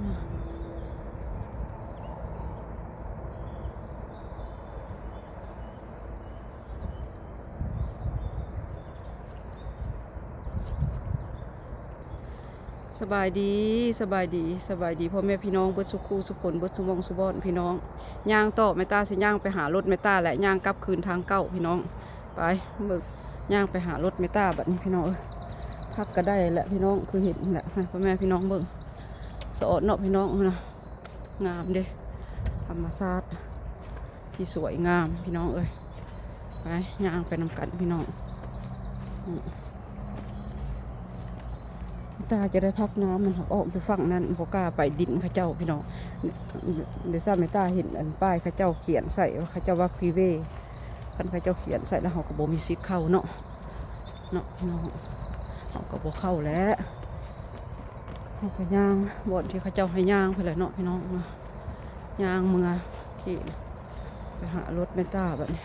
สบายดีสบายดีสบายดีพ่อแม่พี่น้องเบิดสุขูสุขนเบิดสุมองสุบอนพี่น้องย่างต่อแม่ตาสิย่างไปหารถแม่ตาแหละย่างกลับคืนทางเก่าพี่น้องไปเบิกย่างไปหารถแม่ตาแบัดนี้พี่น้องพักก็ได้แหละพี่น้องคือเห็นแหละพ่อแม่พี่น้องเบิ่ง สะอดเนาะพี่น้องนะงามเด้ธรรมชาติที่สวยงามพี่น้องเอ้ยไปย่างไปนำกันพี่น้องตาจะได้พักน้ำมันออกอยู่ฝั่งนั้นบกล้าไปดินข้าเจ้าพี่น้องเดี๋ยวทราบไหมตาเห็นอันป้ายข้าเจ้าเขียนใส่ว่าข้าเจ้าว่าพีเวคันข้าเจ้าเขียนใส่แล้วเขาก็บมีสิทธิ์เข้าเนาะเนาะพี่น้องเขาก็บเข้าแล้ว เขาก็ย่างบ่อนที่เข้าเจ้าให้ย่างไปเลยเนาะพี่น้องย่างเมือที่ไปหารถแม่ตาแบบนี้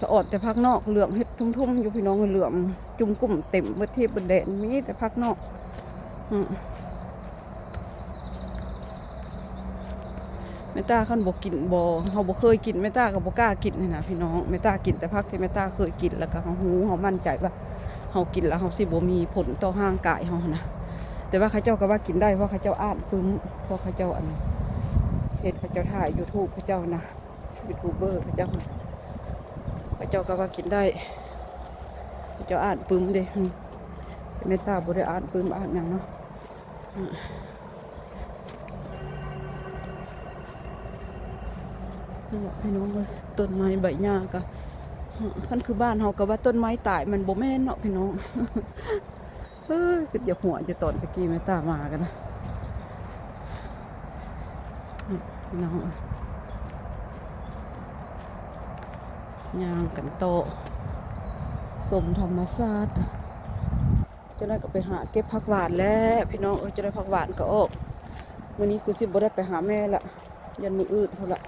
สะอดแต่พักนอกเหลืองเห็ดทุ่มๆอยู่พี่น้องเหลืองจุ่มกุ้มเต็มเมื่อที่บนแดนมีแต่พักนอกอืมแม่ตาขั้นบกินบอเขาบกเคยกินแม่ตากับบกล้ากินนี่นะพี่น้องแม่ตากินแต่พักที่แม่ตาเคยกินแล้วก็เขาหูเขามั่นใจว่าเขากินแล้วเขาสิบ่มีผลต่อร่างกายเขานะ แต่ว่าข้าเจ้าก็ว่ากินได้เพราะข้าเจ้าอ่านปึ้มเพราะข้าเจ้าอันเห็นข้าเจ้าถ่ายยูทูบข้าเจ้านะยูทูบเบอร์ข้าเจ้านะพระเจ้าก็ว่ากินได้พระเจ้าอ่านปึ้มเด้อืมเมตตาบริอ่านปึ้มอ่านอย่างเนาะนี่แหละพี่น้องเลยต้นไม้ใบหญ้าก็ขั้นคือบ้านเฮาก็ว่าต้นไม้ตายมันบ่แม่นเนาะพี่น้อง เฮ้ยคือจะหัวจะตอนตะกี้เมตตามากันนะพี่น้องยางกันโตสมธรรมศาสตร์จะได้ก็ไปหาเก็บผักหวานแล้วพี่น้องเออจะได้ผักหวานก็ออกวันนี้คือสิบ่ได้ไปหาแม่ละยันมืออื่นเท่าละ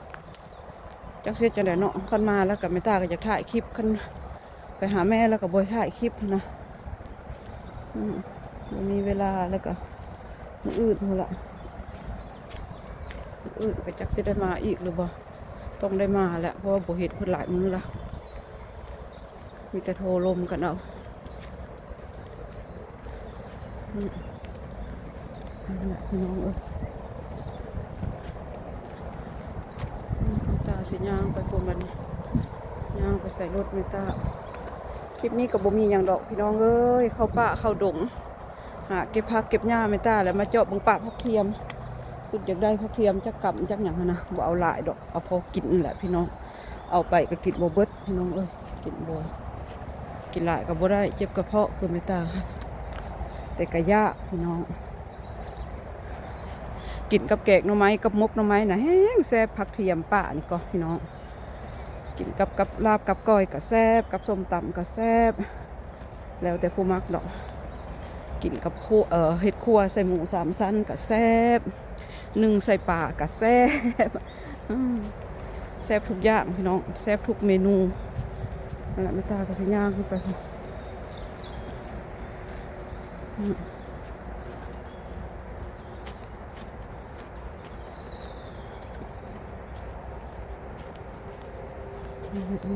จักเสียจังไดเนาะคันมาแล้วกับแม่ตาก็อยากถ่ายคลิปคันไปหาแม่แล้วก็บ่ถ่ายคลิปนะ มบ่มีเวลาแล้วก็มืออื่นเท่าละออื่นก็จักสิได้มาอีกหรือบ่ต้องได้มาแหละเพราะว่าบ่เห็นเพิ่นหลายมือละมีแต่โทรลมกันเอาอืมนั่นแหละพี่น้องเอ้ยอืมตาสิย่างไปพวกมันย่างไปใส่รถไม่ตา คลิปนี้กับบ่มีอย่างดอกพี่น้องเอ้ยเข้าป่าเข้าดงหาเก็บผักเก็บหญ้าไม่ตาแล้วมาเจาะบังป่าพักเทียมคืออยากได้พักเทียมจักกำจักอย่างหั้นนะบ่เอาหลายดอกเอาพอกินแหละพี่น้อง เอาไปก็กินบ่เบิดพี่น้องเอ้ยกินบ่กินหลายก็บ่ได้เจ็บกระเพาะคือไม่ตาแต่กระยาพี่น้อง กินกับแกงหน่อไม้กับมกหน่อไม้นะแห้งแซ่บผักเทียมป่านี่ก็พี่น้อง กินกับกับลาบกับก้อยก็แซบกับส้มตำก็แซบแล้วแต่ผู้มักดอกกินกับคั่วเอ่อเห็ดคั่วใส่หมูสามชั้นก็แซบหนึ่งใส่ปลากับแซบแซบทุกอย่างพี่น้องแซบทุกเมนูนั่นแหละไม่ตาก็สิย่างขึ้นไป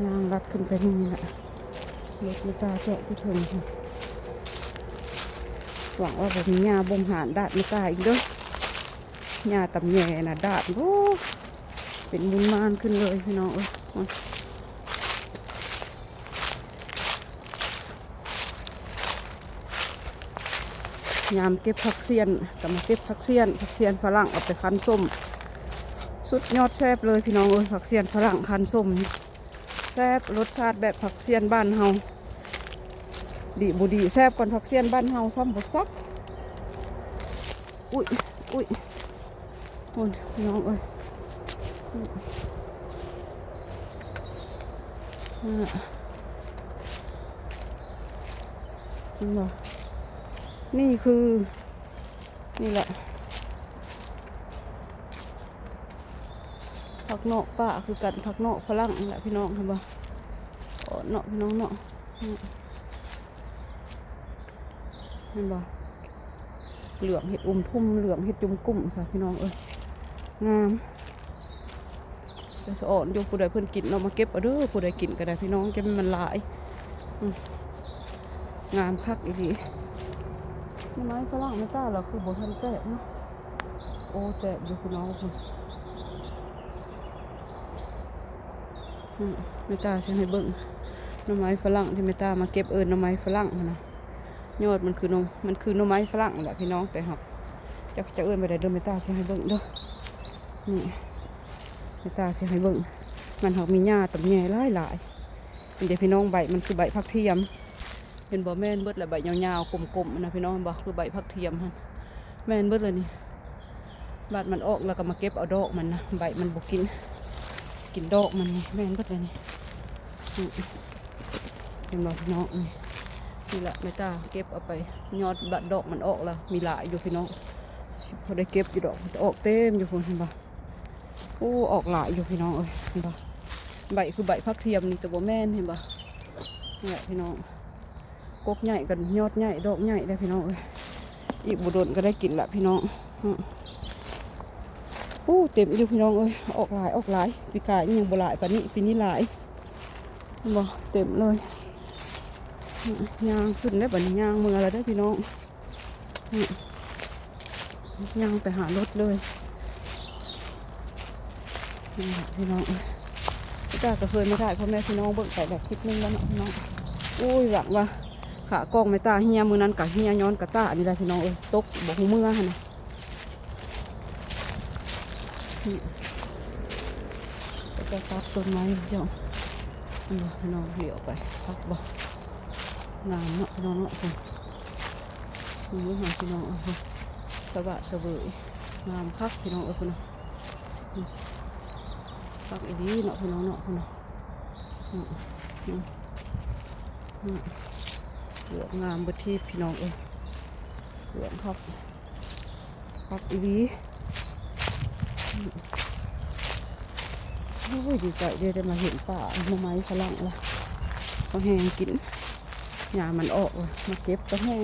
ยางรัดขึ้นไปนี่แหละรถไม่ตาเจาะผู้ถึงหวังว่าแบบนี้ยาบ่มหานดาดไม่ตาอีกเด้อหญ้าตำแยน่ะดาดโอ้เป็นมุนมานขึ้นเลยพี่น้องเอ้ยายามเก็บผักเสียนก็มาเก็บผักเสียนผักเสียนฝรั่งเอาไปคั้นส้ม สุดยอดแซ่บเลยพี่น้องเอ้ยผักเสียนฝรั่งคั้นส้มนี่ แซบรสชาติแบบผักเสียนบ้านเฮาดีบุดีแซบก่อนผักเสียนบ้านเฮาซ้ำบกจักอุ้ยอุ้ยโอ้ยน้องเอ้ยนี่นน่ะนี่คือ นี่แหละ ผักเนาะป้าคือกันผักเนาะฝรั่งแหละพี่น้องเห็นปะอ๋อเนาะพี่น้องเนาะเห็นปะเหลืองเห็ดอุ้มทุ่มเหลืองเห็ดจุ่มกุ้มสาพี่น้องเอ้ยงามจะสะอ่อนอยู่ผู้ใดเพิ่นกินเรามาเก็บเอาเด้อผู้ใดกินก็ได้พี่น้องจะมันหลายงามคักอีดีไม้ฝรั่งไม่กล้าหรอกคือบ่ทันแตะเนาะโอ้แตะอยู่พี่น้องคุณ อืมไม่กล้าใช่ให้เบิ่งหน่อไม้ฝรั่งที่ไม่กล้ามาเก็บเอิญหน่อไม้ฝรั่งนนะยอดมันคือนมมันคือหน่อไม้ฝรั่งแหละพี่น้องแต่หักจะจะเอื้อนไปได้เดินไปตาเสียให้เบิ่งเด้อนี่ไปตาเสียให้เบิ่งมันหักมีหญ้าตับแง่หลายหลายๆเป็นเดี๋ยวพี่น้องใบมันคือใบพักเทียมเป็นบ่แม่นเบิดแหละใบยาวๆกลมๆนะพี่น้องบ่คือใบพักเทียมฮะแม่นเบิดเลยนี่บาดมันออกแล้วก็มาเก็บเอาดอกมันนะใบมันบ่กิน กินดอกมันนี่แม่นเบิดเลยนี่เป็นบ่พี่น้องนี่นี่แหละไม่ตาเก็บเอาไปยอดบัดดอกมันออกแล้วมีหลายอยู่พี่น้องพอได้เก็บอยู่ดอกมันออกเต็มอยู่คนเห็นปะโอ้ออกหลายอยู่พี่น้องเอ้ยเห็นปะใบคือใบพักเทียมนี่แต่บ่แม่นเห็นปะนี่แหละพี่น้องกกใหญ่กันยอดใหญ่ดอกใหญ่ได้พี่น้องเอ้ยอีกบุดนก็ได้กินละพี่น้อง อืมโอ้เต็มอยู่พี่น้องเอ้ยออกหลายออกหลายปีกายยังบ่หลายปานนี้ปีนี้หลายเห็นบ่เต็มเลยยางขึ้นได้บัดนี้ยางเมือแล้วได้พี่น้องยางไปหารถเลยพี่น้องพี่ตาก็เคยไม่ได้พ่อแม่พี่น้องเบิ่งไปแบบคลิปนึงแล้วเนาะพี่น้องอุ้ยหวังว่าขากล้องไม่ตาเฮียมือนั้นกับเฮียย้อนกับตาอันนี้แหละพี่น้องเอ้ยตกบอกเมื่อหั่นนะ นี่ก็จะตัดต้นไม้พี่น้องนี่บ่พี่น้องเหี่ยวไปพักบ่งามเนาะพี่น้องเนาะคุณนี่หาพี่น้องเอาค่ะสบะสะเบยงามคักพี่น้องเอ้ยคุณนะคักอีดีเนาะพี่น้องเนาะคุณนะอืมอืมอืมเหลืองงามบดที่พี่น้องเอ้ยเหลืองคักคักอีดีอืม โอ้ยดีใจเด้ได้มาเห็นป่าหน่อไม้ฝรั่งละก็แห้งกินหญ้ามันออกว่ะมาเก็บก็แห้ง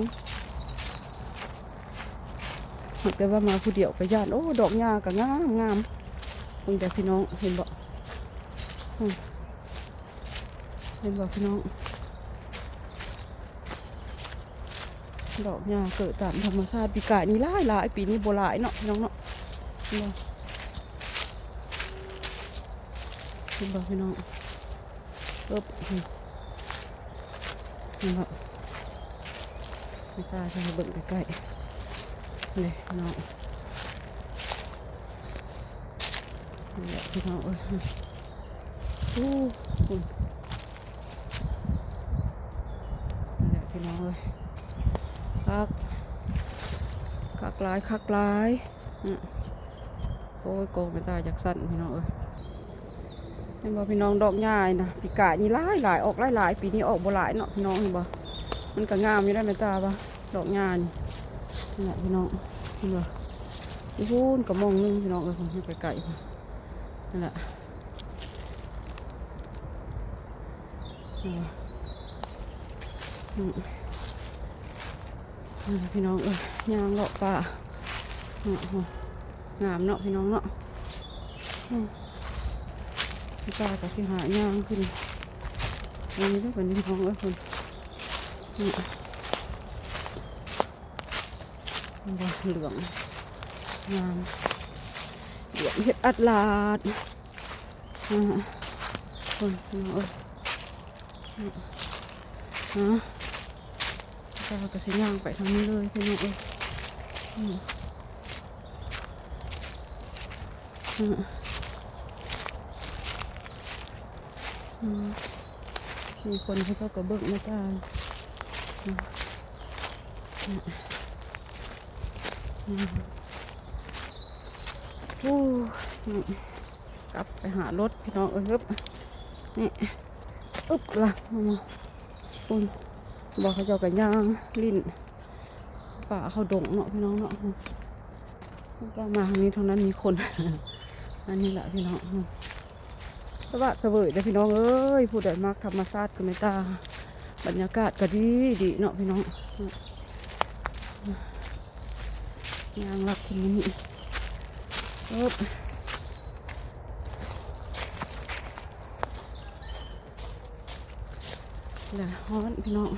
หากแต่ว่ามาผู้เดียวก็ย่านโอ้ดอกหญ้าก็งามงามเพิ่งแต่พี่น้องเห็นบ่อืมเห็นบ่พี่น้องดอกหญ้าเกิดตามธรรมชาติปีกายนี่หลายหลายปีนี้โบหลายเนาะพี่น้องเนาะ เห็นบ่เห็นบ่พี่น้องเอบนี่ครับไม่กล้าใช้เบิ่งใกล้ๆนี่น้องนี่แหละพี่น้องเอ้ยโอ้คุณนี่แหละพี่น้องเอ้ยคักคักหลายคักหลายอืมโอ้ยโกงไม่ตาจากสั้นพี่น้องเอ้ย ห็นบ่พี่น้องดอกใหญ่นะปีกายนี่หลายหลายออกหลายหลายปีนี้ออกบ่หลายเนาะพี่น้องเห็นบ่มันก็งามอยู่ได้ไหมตาบ่ดอกใหญ่นี่นี่แหละพี่น้องเห็นบ่อีพูนกระมองนึงพี่น้องเอ้ยผมให้ไกลๆนนั่นแหละนี่แหละพี่น้องเอ้ยยางเลาะป่าอืมงามเนาะพี่น้องเนาะ พี่ตาก็สิหาย่างขึ้นอันนี้ได้เป็นดินทองเอ้ยคนนี่มันบ่เหลืองงามเหลืองเห็ดอัดลาดอ่าคนพี่น้องเอ้ยฮะพี่ตาก็สิย่างไปทางนี้เลยพี่น้องเอ้ยอื มอืมอืมมีคนเขาก็กระเบิกไม่ได้อืมอืมโอ้กลับไปหารถพี่น้องเอ้ยครับนี่อึบละมาคุณบอกเขาเจ้ากับย่างลิ้นป่าเขาดงเนาะพี่น้องเนาะก็มาทางนี้ทางนั้นมีคน อันนี้แหละพี่น้อง สวัสดีเสวยเด้อพี่น้องเอ้ยผู้ใดมักธรรมชาติก็ไม่ตา บรรยากาศก็ดีดีเนาะพี่น้องยางรักขึ้นมานี่ปึ๊บแหละฮ้อนพี่น้อง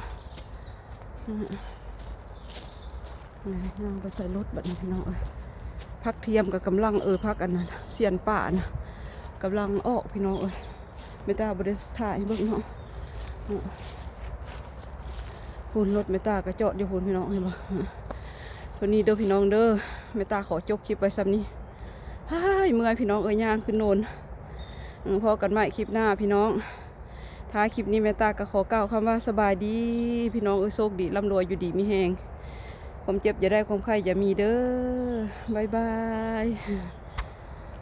นี่ยางไปใส่รถบัดนี้พี่น้องเอ้ยพักเทียมกับกำลังเออพักอันนั้นเสียนป่านะ กำลังออกพี่น้องเอ้ยไม่ตาบริสถ่ายเบิ่งเนาะพูนรถเมตตากระจอดอยู่พูนพี่น้องเห็นปะวันนี้เด้อพี่น้องเด้อเมตตาขอจบคลิปไว้ซ้ำนี้ฮ้ายเมื่อยพี่น้องเอ้ยย่างขึ้นโนนพอกันใหม่คลิปหน้าพี่น้องท้ายคลิปนี้เมตตาก็ขอเกล่าคำว่าสบายดี พี่น้องเอ้ยโชคดีร่ำรวยอยู่ดีมีแหงความเจ็บอย่าได้ความไข้อย่ามีเด้อบายบาย